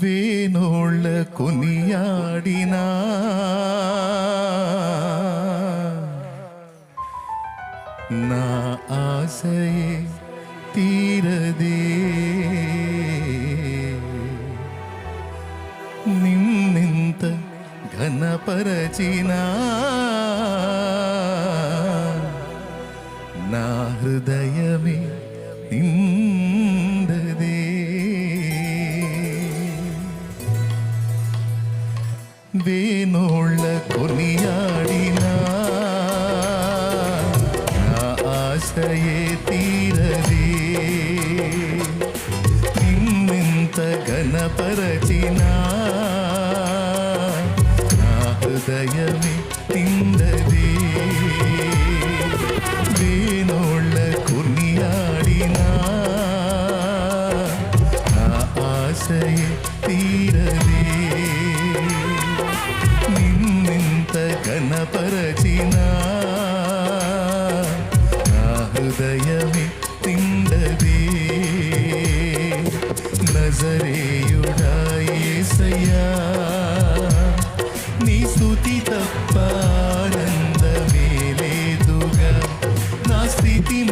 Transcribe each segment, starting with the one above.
വേണുള്ള കുനിയാടിന. നാ ആശയെ തീരതേ. നിന്നിന്ത ಘನ నా హృదయమే నిన్న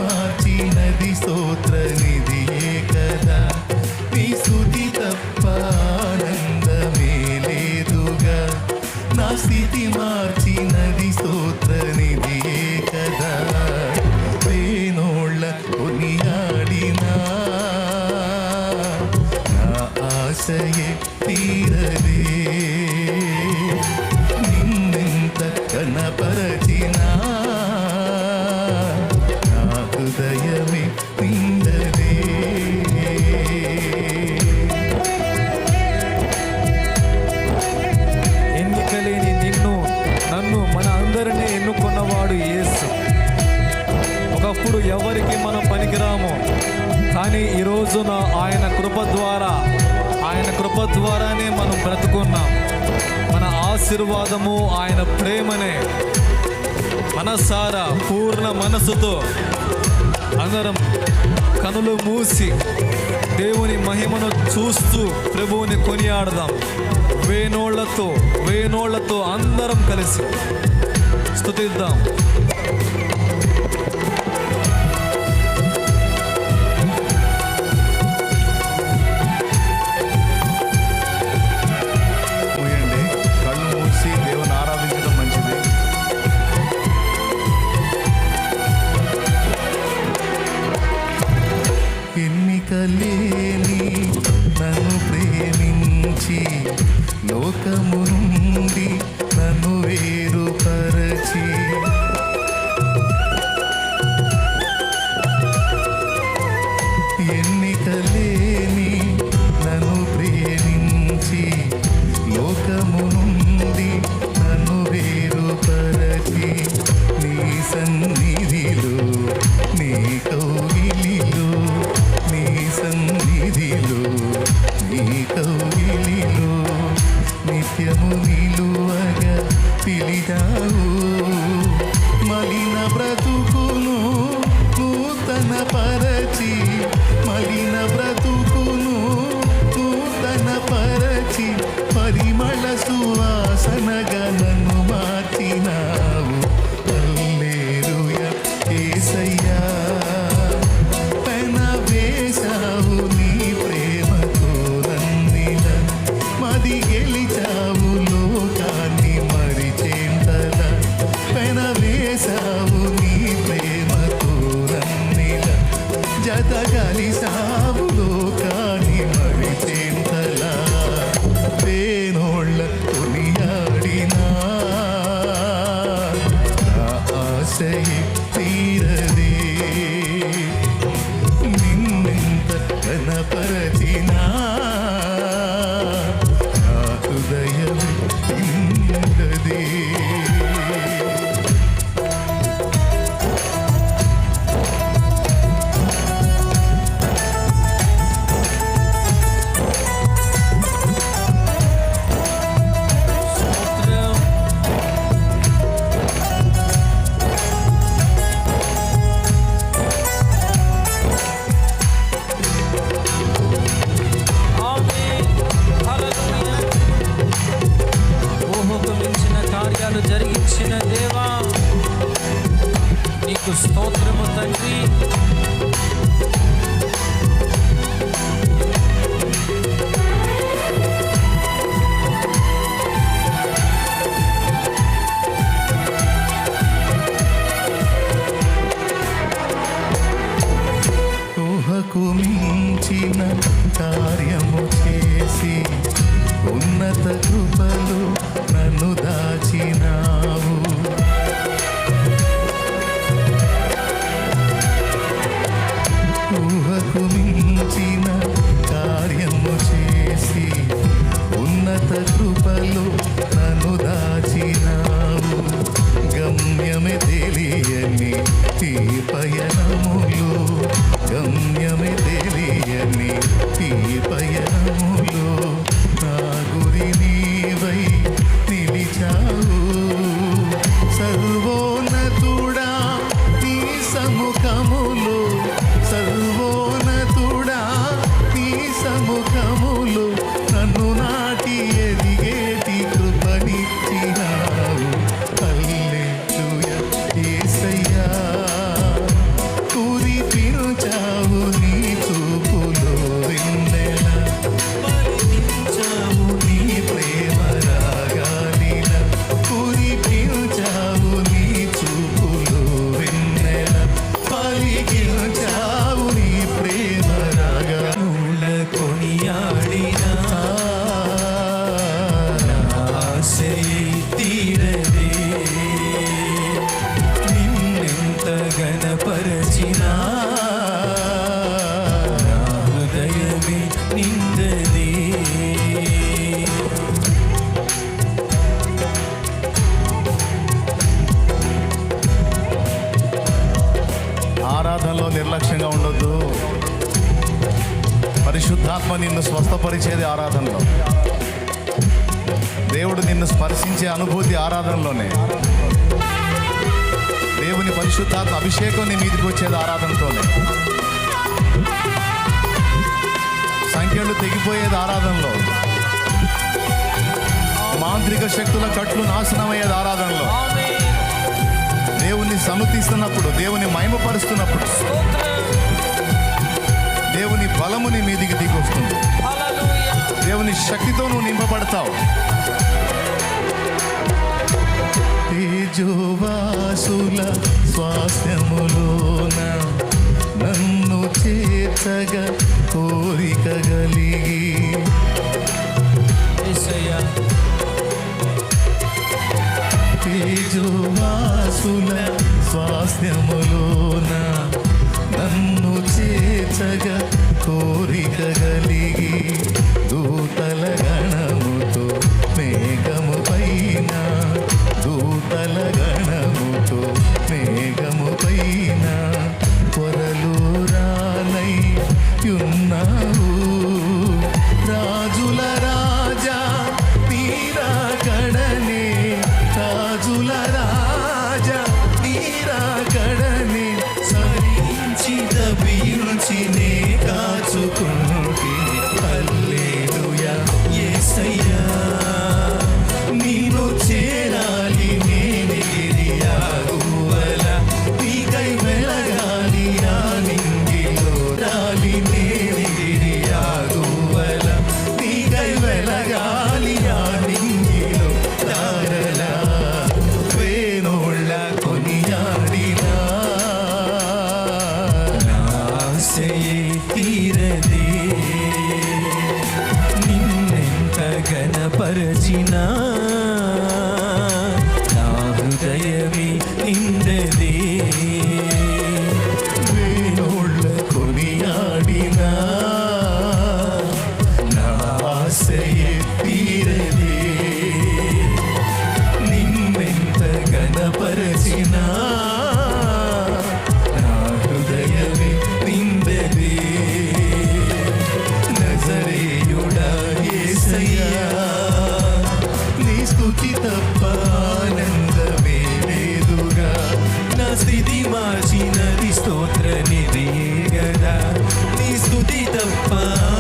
மாற்றி நதி சோத்ர ఆశీర్వాదము ఆయన ప్రేమనే. మనసారా పూర్ణ మనసుతో అందరం కనులు మూసి దేవుని మహిమను చూస్తూ ప్రభువుని కొనియాడదాం. వేణోళ్ళతో వేణోళ్ళతో అందరం కలిసి స్థుతిద్దాం శ్రమకు మించిన కార్యము చేసి ఉన్నత కృపలు నన్ను దాచినావు. పరిశుద్ధాత్మ అభిషేకం నీ మీదకి వచ్చేది ఆరాధనతోనే. సంఖ్యలు తెగిపోయేది ఆరాధనలో. మాంత్రిక శక్తుల కట్లు నాశనమయ్యేది ఆరాధనలో. దేవుణ్ణి సమతిస్తున్నప్పుడు దేవుని మహిమపరుస్తున్నప్పుడు దేవుని బలము నీ మీదికి దిగొస్తుంది. దేవుని శక్తితో నువ్వు నింపబడతావు. తేజోవాసుల స్వాస్థ్యములోన నన్ను చేర్చగా కోరిక కలిగి. తేజోవాసుల స్వాస్థ్యములోన నన్ను చేర్చగా కోరిక కలిగి. దూతలగా fun.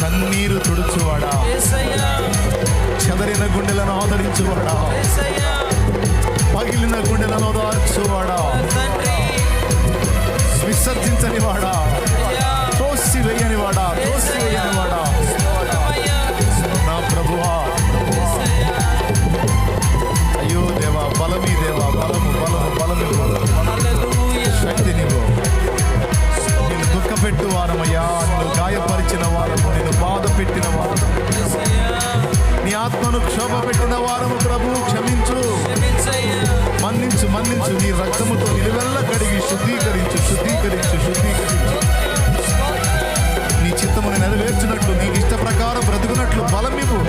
కన్నీరు తుడుచువాడా. చెదరిన గుండెలను ఆదరించువాడా. పగిలిన గుండెలను ఓదార్చువాడా విసర్జించని వాడా తోసి వేయని వాడా తోసి వేయని వాడా నా ప్రభువా. అయ్యో దేవా బలమీ దేవా బలము బలము బలము బలము. నిన్ను దుఃఖపెట్టు వారమయ్యా. నువ్వు గాయపరిచిన వారము నేను బాధ పెట్టిన వారము. నీ ఆత్మను క్షోభ పెట్టిన వారము ప్రభు క్షమించు. మన్నించు మన్నించు. నీ రక్తముతో నిలువెల్ల కడిగి శుద్ధీకరించు శుద్ధీకరించు శుద్ధీకరించు. నీ చిత్తమును నెరవేర్చినట్లు నీకు ఇష్ట ప్రకారం బ్రతుకున్నట్లు బలమివ్వు.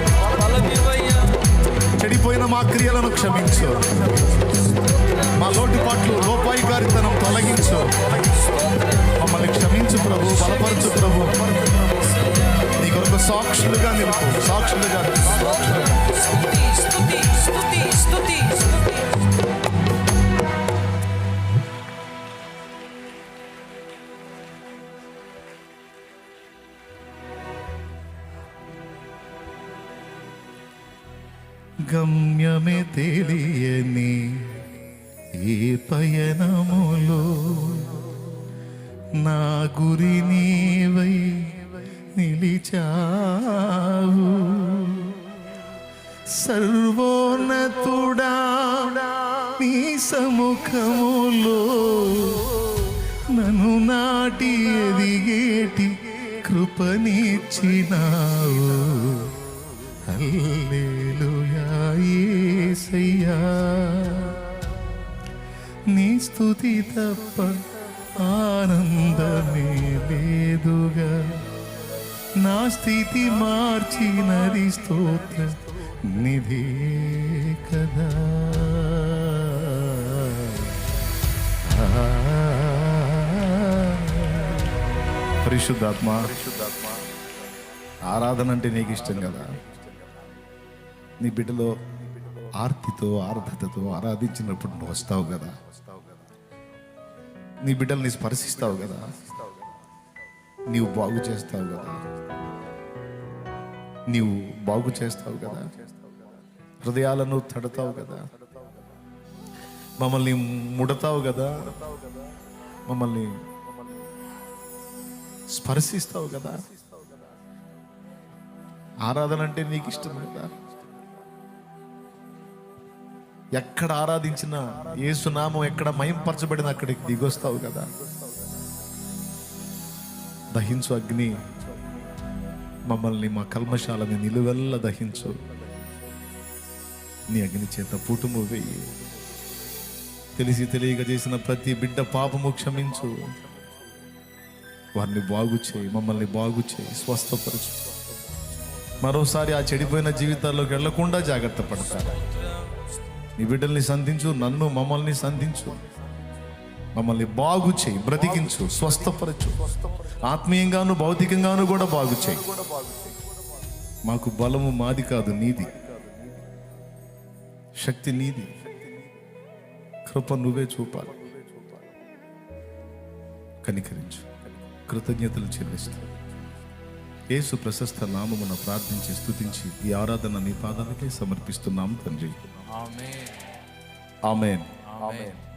చెడిపోయిన మా క్రియలను క్షమించు. సాక్షులుగా నిలుపు. సాక్షులుగా గమ్యమే తెలియని ఏ పయనములో నా గురి నీవై నిలిచావు. సర్వోన్నతుడా నీ సముఖములో నన్ను నాటి ఎదిగేటి కృపనిచ్చినావు హల్లెలూయా నీ స్థుతి తప్ప ఆనందమే లేదుగా. నా స్థితి మార్చినది స్తోత్ర నిధి కదా. పరిశుద్ధాత్మ ఆరాధన అంటే నీకు ఇష్టం కదా. నీ బిడ్డలో ఆర్తితో ఆర్ధతతో ఆరాధించినప్పుడు నువ్వు వస్తావు కదా. నీ బిడ్డల్ని స్పర్శిస్తావు కదా. నీవు బాగు చేస్తావు కదా. నీవు బాగు చేస్తావు కదా. హృదయాలను తడతావు కదా. మమ్మల్ని ముడతావు కదా. మమ్మల్ని స్పర్శిస్తావు కదా. ఆరాధన అంటే నీకు ఇష్టం కదా. ఎక్కడ ఆరాధించినా ఏసునామం ఎక్కడ మయంపరచబడిన అక్కడికి దిగొస్తావు కదా. దహించు అగ్ని. మమ్మల్ని మా కల్మశాలని నిలువెల్ల దహించు. నీ అగ్ని చేత పుటుము వెయ్యి తెలిసి తెలియక చేసిన ప్రతి బిడ్డ పాపము క్షమించు. వారిని బాగు చేయి మమ్మల్ని బాగు చేయి స్వస్థపరచు. మరోసారి ఆ చెడిపోయిన జీవితాల్లోకి వెళ్ళకుండా జాగ్రత్త పడతారు. నీ బిడ్డల్ని సంధించు నన్ను మమ్మల్ని సంధించు. మమ్మల్ని బాగు చేయి బ్రతికించు స్వస్థపరచు. ఆత్మీయంగాను భౌతికంగాను కూడా బాగు చేయి. మాకు బలము మాది కాదు నీది. శక్తి నీది. కృప నువ్వే చూపాలి. కనికరించు. కృతజ్ఞతలు చెల్లిస్తూ. యేసు ప్రశస్త నామమున ప్రార్థించి స్తుతించి ఈ ఆరాధన నీ పాదాలకే సమర్పిస్తున్నాం తండ్రి. ఆమేన్. ఆమెన్. ఆమేన్.